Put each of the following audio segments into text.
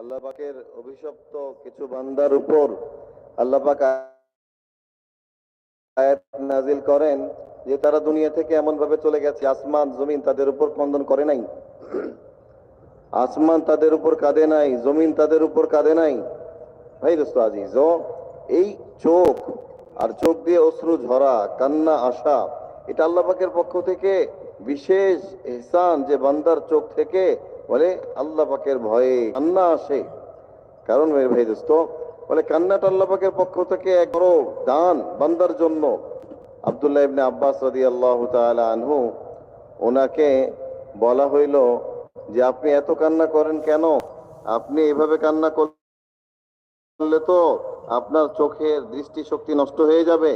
আল্লাহ পাকের অভিশপ্ত কিছু বান্দার উপর আল্লাহ পাক আয়াত নাজিল করেন যে তারা দুনিয়া থেকে এমন ভাবে চলে গেছে, আসমান, জমিন তাদের উপর কন্দন করে নাই। আসমান তাদের উপর কাঁদে নাই, জমিন তাদের উপর কাঁদে নাই। ভাই দোস্ত আজিজ এই চোখ আর চোখ দিয়ে অশ্রু ঝরা, কান্না আসা এটা আল্লাহ পাকের পক্ষ থেকে বিশেষ এহসান যে বান্দার চোখ থেকে বলে আল্লাহ পাকের ভয়ে কান্না আসে। কারণ ভাই দোস্ত, বলে কান্নাটা আল্লাহ পাকের পক্ষ থেকে এক বড় দান বান্দার জন্য। আব্দুল্লাহ ইবনে আব্বাস রাদিয়াল্লাহু তাআলা আনহু ওনাকে বলা হইল যে, আপনি এত কান্না করেন কেন? আপনি এভাবে কান্না করলে তো আপনার চোখের দৃষ্টি শক্তি নষ্ট হয়ে যাবে।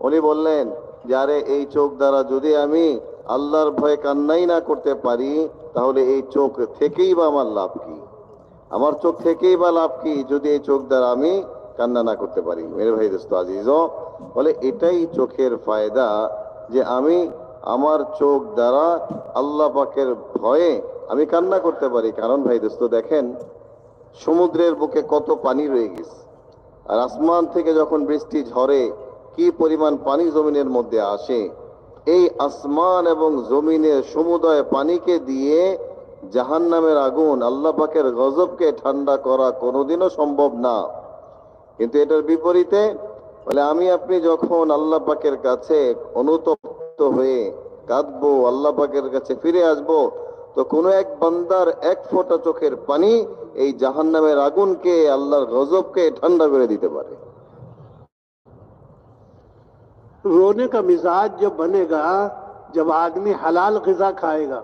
উনি বললেন, যে, আরে, এই চোখ দ্বারা যদি আমি আল্লাহর ভয়ে কান্নাই না করতে পারি, তাহলে এই চোখ থেকেই বা আমার লাভ কি? আমার চোখ থেকেই বা লাভ কি? যদি এই চোখ দ্বারা আমি কান্না না করতে পারি। মেরে ভাই দোস্ত আজিজ বলে এটাই চোখের ফায়দা যে আমি আমার চোখ দ্বারা আল্লাহ পাকের ভয়ে আমি কান্না করতে পারি। কারণ ভাই দোস্ত দেখেন, সমুদ্রের বুকে কত পানি রয়ে গেছে। আর আসমান থেকে যখন বৃষ্টি ঝরে, কি পরিমাণ পানি জমিনের মধ্যে আসে এই আসমান এবং জমিনের সমুদয় পানিকে দিয়ে জাহান নামের আগুন আল্লাহ পাকের গজবকে ঠান্ডা করা কোনোদিনও সম্ভব না। কিন্তু এটার বিপরীতে, বলে আমি আপনি যখন আল্লাহ পাকের কাছে অনুতপ্ত হয়ে কাঁদবো, আল্লাহ পাকের কাছে ফিরে আসব, তো কোনো এক বান্দার এক ফোঁটা চোখের পানি এই জাহান নামের আগুনকে, আল্লাহর গজবকে ঠান্ডা করে দিতে পারে। رونے کا مزاج جب بنے گا، جب آدمی حلال غذا کھائے گا۔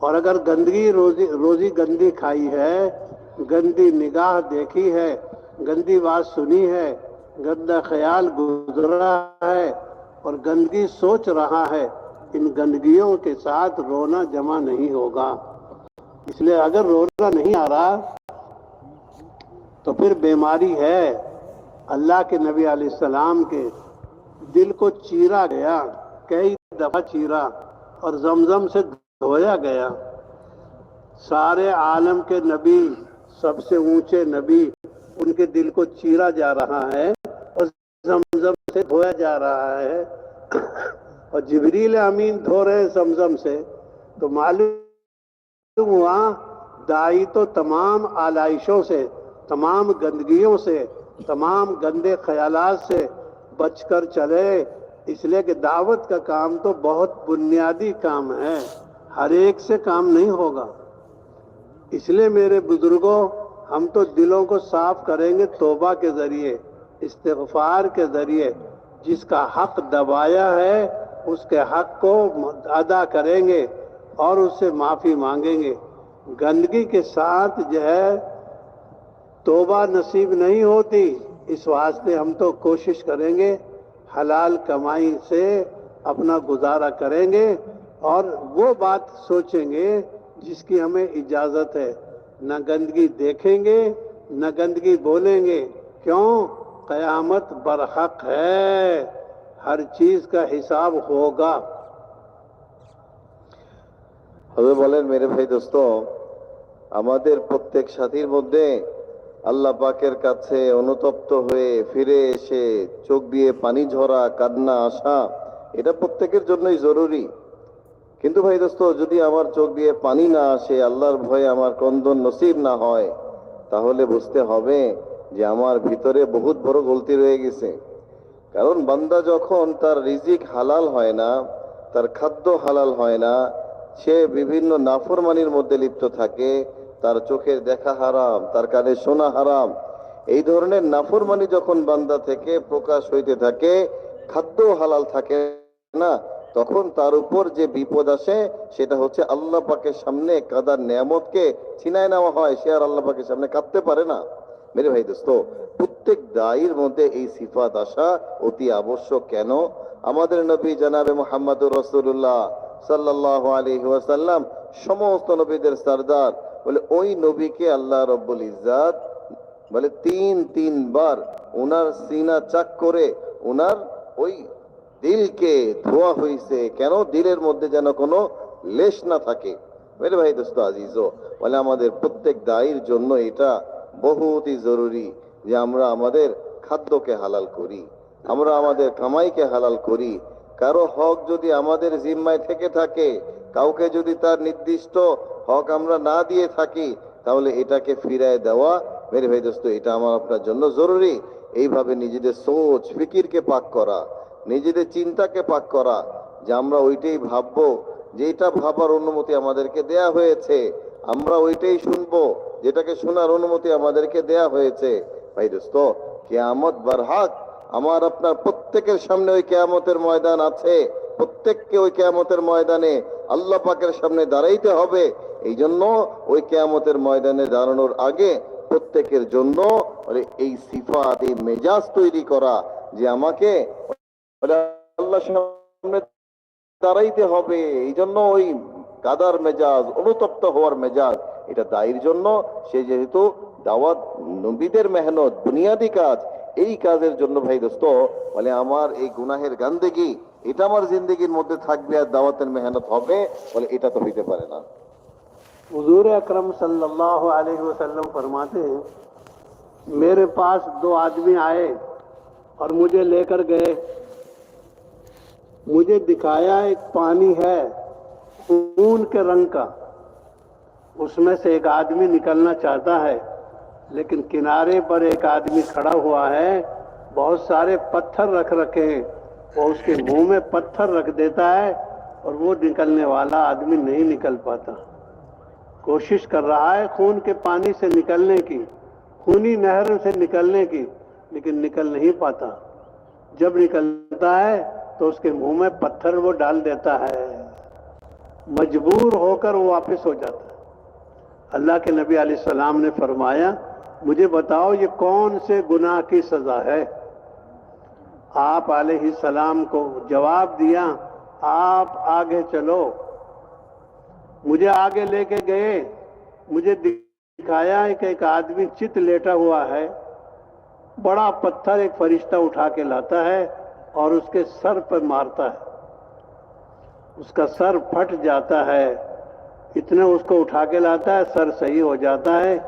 اور اگر گندگی روزی روزی گندی کھائی ہے، گندی نگاہ دیکھی ہے، گندی بات سنی ہے، گندا خیال گزر رہا ہے اور گندگی سوچ رہا ہے، ان گندگیوں کے ساتھ رونا جمع نہیں ہوگا۔ اس لیے اگر رونا نہیں آ رہا، تو پھر بیماری ہے۔ اللہ کے نبی علیہ السلام کے دل کو چیرا گیا، کئی دفعہ چیرا اور زمزم سے دھویا گیا۔ سارے عالم کے نبی، سب سے اونچے نبی، ان کے دل کو چیرا جا رہا ہے اور زمزم سے دھویا جا رہا ہے۔ اور جبریل امین دھو رہے ہیں زمزم سے۔ تو معلوم ہوا، دائی تو تمام آلائشوں سے، تمام گندگیوں سے، تمام گندے خیالات سے بچ کر چلے۔ اس لیے کہ دعوت کا کام تو بہت بنیادی کام ہے۔ ہر ایک سے کام نہیں ہوگا۔ اس لیے میرے بزرگوں، ہم تو دلوں کو صاف کریں گے توبہ کے ذریعے، استغفار کے ذریعے۔ جس کا حق دبایا ہے، اس کے حق کو ادا کریں گے اور اس سے معافی مانگیں گے۔ گندگی کے ساتھ جو ہے، توبہ نصیب نہیں ہوتی۔ اس واسطے ہم تو کوشش کریں گے حلال کمائی سے اپنا گزارا کریں گے اور وہ بات سوچیں گے جس کی ہمیں اجازت ہے۔ نہ گندگی دیکھیں گے، نہ گندگی بولیں گے۔ کیوں؟ قیامت برحق ہے۔ ہر چیز کا حساب ہوگا۔ حضور بولین میرے بھائی دوستو আমাদের প্রত্যেক সাথীর مدے আল্লাহ পাকের কাছে অনুতপ্ত হয়ে ফিরে এসে চোখ দিয়ে পানি ঝরা, কান্না আসা এটা প্রত্যেকের জন্যই জরুরি। কিন্তু ভাই দোস্ত, যদি আমার চোখ দিয়ে পানি না আসে, আল্লাহর ভয়ে আমার কন্দন নসিব না হয়, তাহলে বুঝতে হবে যে আমার ভিতরে বহুত বড় গলতি রয়ে গেছে। কারণ বান্দা যখন তার রিজিক হালাল হয় না, তার খাদ্য হালাল হয় না, সে বিভিন্ন নাফরমানির মধ্যে লিপ্ত থাকে তার চোখের দেখা হারাম, তার কানে শোনা হারাম। এই ধরনের নাফরমানি যখন বান্দা থেকে প্রকাশ হইতে থাকে, খাদ্য হালাল থাকে না, তখন তার উপর যে বিপদ আসে, সেটা হচ্ছে আল্লাহ পাকের সামনে কাদার নিয়ামতকে ছিনায় নেওয়া হয়, সে আর আল্লাহ পাকের সামনে কাঁদতে পারে না। মেরে ভাই দোস্ত, প্রত্যেক দায়ের মধ্যে এই সিফাত আসা অতি আবশ্যক। কেন? আমাদের নবী জানাবে মোহাম্মদুর রসুল্লাহ সাল্লাহ আলী ওয়াসাল্লাম, সমস্ত নবীদের সর্দার বলে, ওই নবীকে আল্লাহ রব্বুল ইজাদ বলে তিন, তিনবার ওনার সিনা চাক করে ওনার ওই দিলকে ধোয়া হয়েছে কেন দিলের মধ্যে যেন কোনো লেশ না থাকে। মেরে ভাই দোস্ত আজিজ, বলে আমাদের প্রত্যেক দায়ের জন্য এটা বহুতই জরুরি যে আমরা আমাদের খাদ্যকে হালাল করি, আমরা আমাদের কামাইকে হালাল করি কারও হক যদি আমাদের জিম্মায় থেকে থাকে, কাউকে যদি তার নির্দিষ্ট হক আমরা না দিয়ে থাকি, তাহলে এটাকে ফিরায় দেওয়া, মেরে ভাই দোস্ত, এটা আমার আপনার জন্য জরুরি। এইভাবে নিজেদের সোচ, ফিকিরকে পাক করা, নিজেদের চিন্তাকে পাক করা, যে আমরা ওইটাই ভাববো যেটা ভাবার অনুমতি আমাদেরকে দেয়া হয়েছে, আমরা ওইটাই শুনব, যেটাকে শোনার অনুমতি আমাদেরকে দেয়া হয়েছে। ভাই দোস্ত, কেয়ামত বারহাক আমার আপনার প্রত্যেকের সামনে ওই কেয়ামতের ময়দান আছে। প্রত্যেককে ওই কেয়ামতের ময়দানে আল্লাহ পাকের সামনে দাঁড়াইতে হবে। এই জন্য ওই কেয়ামতের ময়দানে দাঁড়ানোর আগে প্রত্যেকের জন্য এই সিফাত এই মেজাজ তৈরি করা যে আমাকে আল্লাহ সামনে দাঁড়াইতে হবে। এই জন্য ওই কাদার মেজাজ, অনুতপ্ত হওয়ার মেজাজ, এটা দায়ের জন্য। সে যেহেতু দাওয়াত, নবীদের মেহনত, বুনিয়াদি কাজ এই কাজের জন্য ভাই দোস্ত، বলে আমার এই গুনাহের গান্দেগি، এটা আমার জিন্দগির মধ্যে থাকবে আর দাওয়াতের মেহনত হবে، বলে এটা তো হইতে পারে না। میرے پاس دو آدمی آئے اور مجھے لے کر گئے مجھے دکھایا ایک پانی ہے خون کے رنگ کا। اس میں سے ایک آدمی نکلنا چاہتا ہے لیکن کنارے پر ایک آدمی کھڑا ہوا ہے، بہت سارے پتھر رکھ رکھے ہیں۔ وہ اس کے منہ میں پتھر رکھ دیتا ہے اور وہ نکلنے والا آدمی نہیں نکل پاتا۔ کوشش کر رہا ہے خون کے پانی سے نکلنے کی، خونی نہر سے نکلنے کی، لیکن نکل نہیں پاتا۔ جب نکلتا ہے تو اس کے منہ میں پتھر وہ ڈال دیتا ہے۔ مجبور ہو کر وہ واپس ہو جاتا ہے۔ اللہ کے نبی علیہ السلام نے فرمایا مجھے بتاؤ یہ کون سے گناہ کی سزا ہے؟ آپ علیہ السلام کو جواب دیا، آپ آگے چلو۔ مجھے آگے لے کے گئے، مجھے دکھایا کہ ایک آدمی چت لیٹا ہوا ہے۔ بڑا پتھر ایک فرشتہ اٹھا کے لاتا ہے اور اس کے سر پر مارتا ہے۔ اس کا سر پھٹ جاتا ہے، اتنے اس کو اٹھا کے لاتا ہے، سر صحیح ہو جاتا ہے۔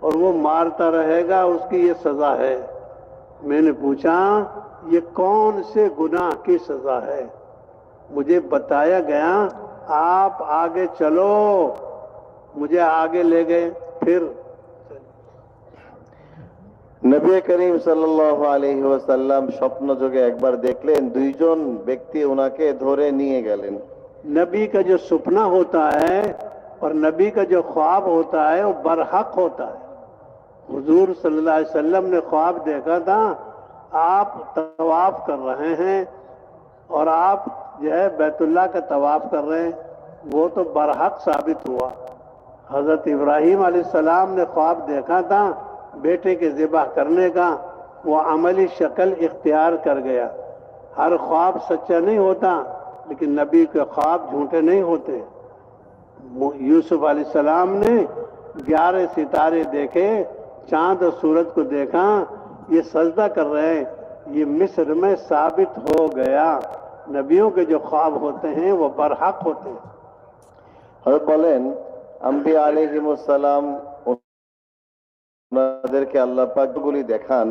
اور وہ مارتا رہے گا اس کی یہ سزا ہے۔ میں نے پوچھا یہ کون سے گناہ کی سزا ہے؟ مجھے بتایا گیا آپ آگے چلو۔ مجھے آگے لے گئے پھر۔ نبی کریم নবী করিম সাল্লাল্লাহু আলাইহি ওয়াসাল্লাম স্বপ্ন যোগে একবার দেখলেন দুইজন ব্যক্তি ওনাকে دھورے نیے গেলেন نبی کا جو سپنا ہوتا ہے اور نبی کا جو خواب ہوتا ہے وہ برحق ہوتا ہے۔ حضور صلی اللہ علیہ وسلم نے خواب دیکھا تھا، آپ طواف کر رہے ہیں اور آپ جو ہے بیت اللہ کا طواف کر رہے ہیں، وہ تو برحق ثابت ہوا۔ حضرت ابراہیم علیہ السلام نے خواب دیکھا تھا بیٹے کے ذبح کرنے کا، وہ عملی شکل اختیار کر گیا۔ ہر خواب سچا نہیں ہوتا، لیکن نبی کے خواب جھوٹے نہیں ہوتے۔ یوسف علیہ السلام نے گیارہ ستارے دیکھے۔ चांद और सूरज को देखा ये सजदा कर रहे हैं ये मिस्र में साबित हो गया नबियों के जो ख्वाब होते हैं वो बरहक होते हैं হযরত বলেন আম্বিয়া আলাইহিমুসসালাম ওনাদেরকে আল্লাহ পাকগুলি দেখান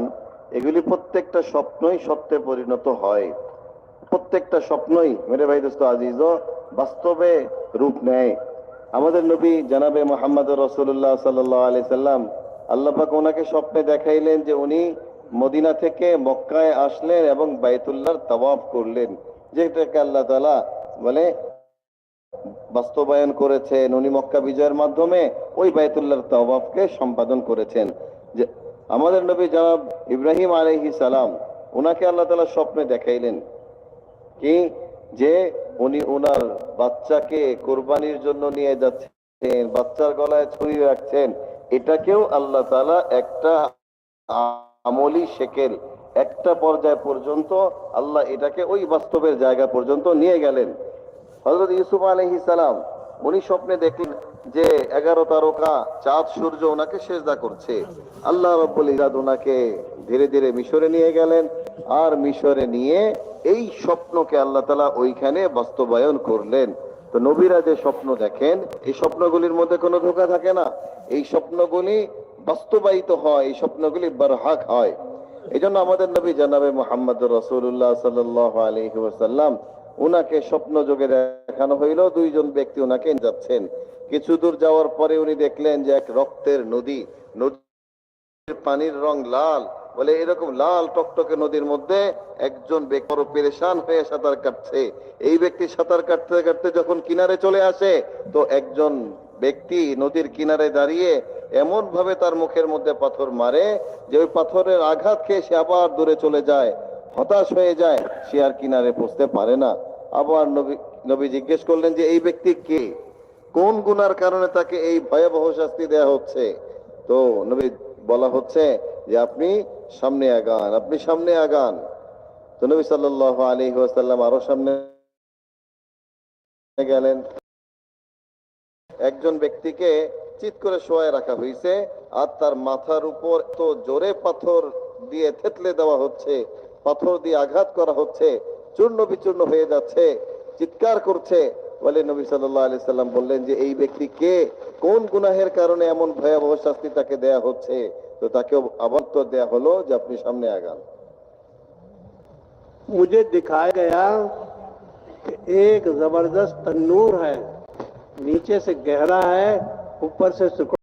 এগুলি প্রত্যেকটা স্বপ্নই সত্যে পরিণত হয় প্রত্যেকটা স্বপ্নই মেরে ভাই দোস্ত আজিজ বাস্তবে রূপ নেয় আমাদের নবী জানাবে মোহাম্মদ রসুল্লাহ সাল্লাহ আলি সাল্লাম আল্লাহ পাক ওনাকে স্বপ্নে দেখাইলেন যে উনি মদিনা থেকে মক্কায় আসলেন এবং বাইতুল্লাহর তওয়াফ করলেন। যেটাকে আল্লাহ তাআলা বলে বাস্তবায়ন করেছেন। উনি মক্কা বিজয়ের মাধ্যমে ওই বাইতুল্লাহর তওয়াফকে সম্পাদন করেছেন। যে আমাদের নবী জনাব ইব্রাহিম আলাইহিস সালাম ওনাকে আল্লাহ তালা স্বপ্নে দেখাইলেন কি? যে উনি ওনার বাচ্চাকে কোরবানির জন্য নিয়ে যাচ্ছেন, বাচ্চার গলায় ছড়িয়ে রাখছেন এটাকেও আল্লাহ তাআলা একটা আমলি শেকেল একটা পর্যায় পর্যন্ত আল্লাহ এটাকে ওই বাস্তবের জায়গা পর্যন্ত নিয়ে গেলেন। হজরত ইউসুফ আলহি সালাম, উনি স্বপ্নে দেখলেন যে এগারো তারকা, চাঁদ, সূর্য ওনাকে সেজদা করছে। আল্লাহ রব্বুল ইরাদ ওনাকে ধীরে ধীরে মিশরে নিয়ে গেলেন আর মিশরে নিয়ে এই স্বপ্নকে আল্লাহ তালা ওইখানে বাস্তবায়ন করলেন। তো নবীরা যে স্বপ্ন দেখেন, এই স্বপ্নগুলির মধ্যে কোনো ধোকা থাকে না। এই স্বপ্নগুলি বাস্তবায়িত হয়, এই স্বপ্নগুলি বারহাক হয়। এই জন্য আমাদের নবী জানাবে মোহাম্মদ রসুল্লাহ সাল্লাহ আলহি ওসাল্লাম উনাকে স্বপ্ন যোগে দেখানো হইল, দুইজন ব্যক্তি উনাকে যাচ্ছেন। কিছু দূর যাওয়ার পরে উনি দেখলেন যে এক রক্তের নদী, নদীর পানির রং লাল। বলে এরকম লাল টকটকে নদীর মধ্যে একজন ব্যক্তি পেরেশান হয়ে সাঁতার কাটছে। এই ব্যক্তি সাঁতার কাটতে কাটতে যখন কিনারে চলে আসে, তো একজন ব্যক্তি নদীর কিনারে দাঁড়িয়ে এমন ভাবে তার মুখের মধ্যে পাথর মারে যে ওই পাথরের আঘাত খেয়ে সে আবার দূরে চলে যায়, হতাশ হয়ে যায়, সে আর কিনারে পৌঁছতে পারে না। আবার নবী নবী জিজ্ঞেস করলেন যে, এই ব্যক্তি কে? কোন গুনার কারণে তাকে এই ভয়াবহ শাস্তি দেয়া হচ্ছে? তো নবী বলা হচ্ছে যে আপনি সামনে আগান, আপনি সামনে আগান। তো নবী সাল্লাহ আলী ওয়াসাল্লাম আরও সামনে গেলেন। একজন ব্যক্তিকে চিৎ করে শোয়ায় রাখা হয়েছে আর তার মাথার উপর তো জোরে পাথর দিয়ে থেতলে দেওয়া হচ্ছে, পাথর দিয়ে আঘাত করা হচ্ছে, চূর্ণ বিচূর্ণ হয়ে যাচ্ছে, চিৎকার করছে। বলে নবী সাল্লাহ আলি সাল্লাম বললেন যে, এই ব্যক্তি কে? কোন গুনাহের কারণে এমন ভয়াবহ শাস্তি তাকে দেয়া হচ্ছে? তো تو دیا দেয়া جب যে سامنے آئے گا مجھے دکھایا گیا کہ ایک زبردست تنور ہے، نیچے سے گہرا ہے، اوپر سے سکڑ